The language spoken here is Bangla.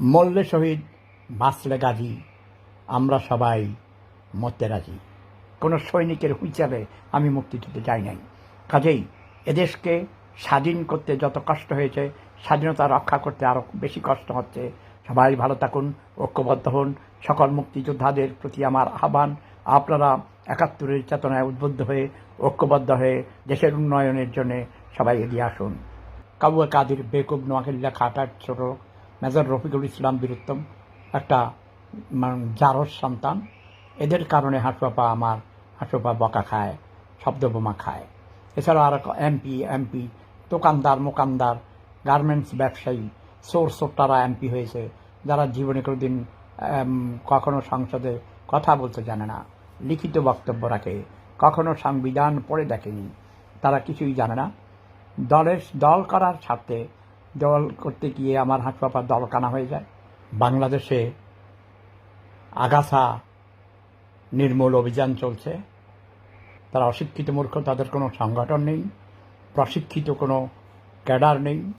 মল্লে শহীদ বাঁচলে গাজী, আমরা সবাই মরতে রাজি। কোনো সৈনিকের হুইচালে আমি মুক্তিযুদ্ধে যাই নাই। কাজেই এদেশকে স্বাধীন করতে যত কষ্ট হয়েছে, স্বাধীনতা রক্ষা করতে আরও বেশি কষ্ট হচ্ছে। সবাই ভালো থাকুন, ঐক্যবদ্ধ হন। সকল মুক্তিযোদ্ধাদের প্রতি আমার আহ্বান, আপনারা একাত্তরের চেতনায় উদ্বুদ্ধ হয়ে, ঐক্যবদ্ধ হয়ে দেশের উন্নয়নের জন্য সবাই এগিয়ে আসুন। কাবুয়া কাদির বেকুব নোয়াখালী খাটার ছোট মেজর রফিকুল ইসলাম বীরুত্তম, একটা জারস সন্তান। এদের কারণে হাঁটুয়াপা আমার হাঁটুয়াপা বকা খায়, শব্দ বোমা খায়। এছাড়াও আর এমপি এমপি, দোকানদার, মোকানদার, গার্মেন্টস ব্যবসায়ী সোর সোট্টারা এমপি হয়েছে, যারা জীবনে কোনোদিন কখনো সংসদে কথা বলতে জানে না, লিখিত বক্তব্য রাখে, কখনো সংবিধান পড়ে দেখেনি, তারা কিছুই জানে না। দলের, দল করার স্বার্থে দল করতে গিয়ে আমার হাত পাপার দল কানা হয়ে যায়। বাংলাদেশে আগাছা নির্মূল অভিযান চলছে। তারা অশিক্ষিত মূর্খ, তাদের কোনো সংগঠন নেই। প্রশিক্ষিত কোনো ক্যাডার নেই।